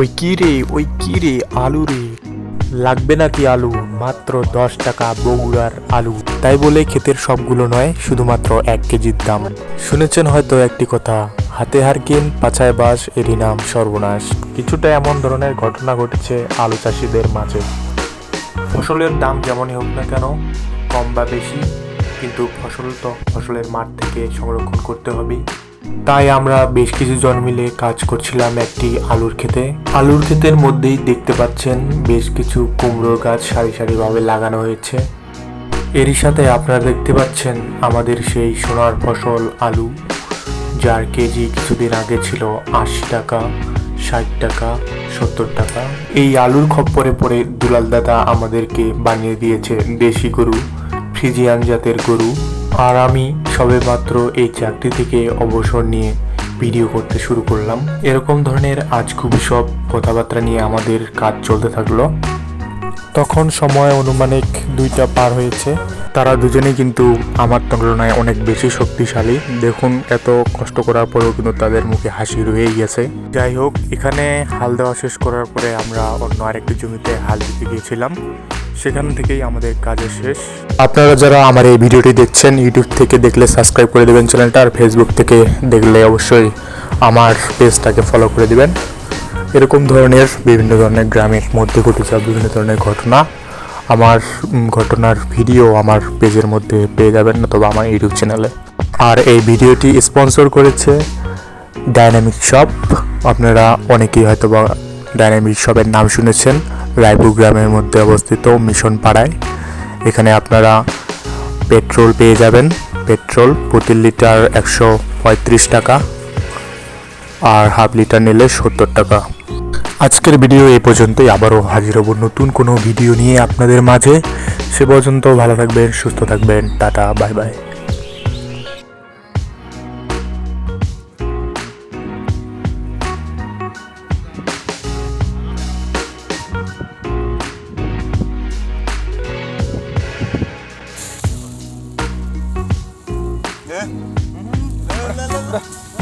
ওই কি রে, ওই কি রে আলু রে? লাগবে নাকি আলু? মাত্র দশ টাকা বগুড়ার আলু। তাই বলে ক্ষেতের সবগুলো নয়, শুধুমাত্র এক কেজির দাম। শুনেছেন হয়তো একটি কথা, হাতে হারকিন, পাছায় বাস এরই নাম সর্বনাশ। কিছুটা এমন ধরনের ঘটনা ঘটেছে আলু চাষিদের মাঝে। ফসলের দাম যেমনই হোক না কেন, কম বা বেশি, কিন্তু ফসল তো ফসলের মাঠ থেকে সংরক্ষণ করতে হবে তাই আমরা বেশ কিছু জন মিলে কাজ করছিলাম একটি আলুর ক্ষেতে। আলুর ক্ষেতের মধ্যেই দেখতে পাচ্ছেন বেশ কিছু কুমড়োর গাছ সারি সারিভাবে লাগানো হয়েছে। এরই সাথে আপনারা দেখতে পাচ্ছেন আমাদের সেই সোনার ফসল আলু, যার কেজি কিছুদিন আগে ছিল আশি টাকা, ষাট টাকা, সত্তর টাকা। এই আলুর খপ্পরে পরে দুলাল দাদা আমাদেরকে বানিয়ে দিয়েছে দেশি গরু, ফ্রিজিয়ান জাতের গরু। আর আমি সবেমাত্র এই চাকরি থেকে অবসর নিয়ে ভিডিও করতে শুরু করলাম। এরকম ধরনের আজ খুবই সব কথাবার্তা নিয়ে আমাদের কাজ চলতে থাকল। তখন সময় অনুমানিক দুইটা পার হয়েছে। তারা দুজনেই কিন্তু আমার তুলনায় অনেক বেশি শক্তিশালী। দেখুন, এত কষ্ট করার পরেও কিন্তু তাদের মুখে হাসি রয়েই গেছে। যাই হোক, এখানে হাল দেওয়া শেষ করার পরে আমরা অন্য আরেকটি জমিতে হাল দিতে গিয়েছিলাম। সেখান থেকেই আমাদের কাজের শেষ। আপনারা যারা আমার এই ভিডিওটি দেখছেন ইউটিউব থেকে দেখলে সাবস্ক্রাইব করে দেবেন চ্যানেলটা, আর ফেসবুক থেকে দেখলে অবশ্যই আমার পেজটাকে ফলো করে দেবেন। এরকম ধরনের, বিভিন্ন ধরনের গ্রামের মধ্যে ঘটে যাওয়া বিভিন্ন ধরনের ঘটনা, আমার ঘটনার ভিডিও আমার পেজের মধ্যে পেয়ে যাবেন তবে আমার ইউটিউব চ্যানেলে আর এই ভিডিওটি স্পন্সর করেছে ডাইনামিক শপ আপনারা অনেকেই হয়তো বা ডাইনামিক শপের নাম শুনেছেন। রায়পুর গ্রামের মধ্যে অবস্থিত মিশন পাড়ায়। এখানে আপনারা পেট্রোল পেয়ে যাবেন। পেট্রোল প্রতি লিটার একশো পঁয়ত্রিশ টাকা আর হাফ লিটার নিলে সত্তর টাকা। আজকের ভিডিও এই পর্যন্তই। আবারও হাজির হব নতুন কোনো ভিডিও নিয়ে আপনাদের মাঝে। সে পর্যন্ত ভালো থাকবেন, সুস্থ থাকবেন। Tata, bye bye. لا لا لا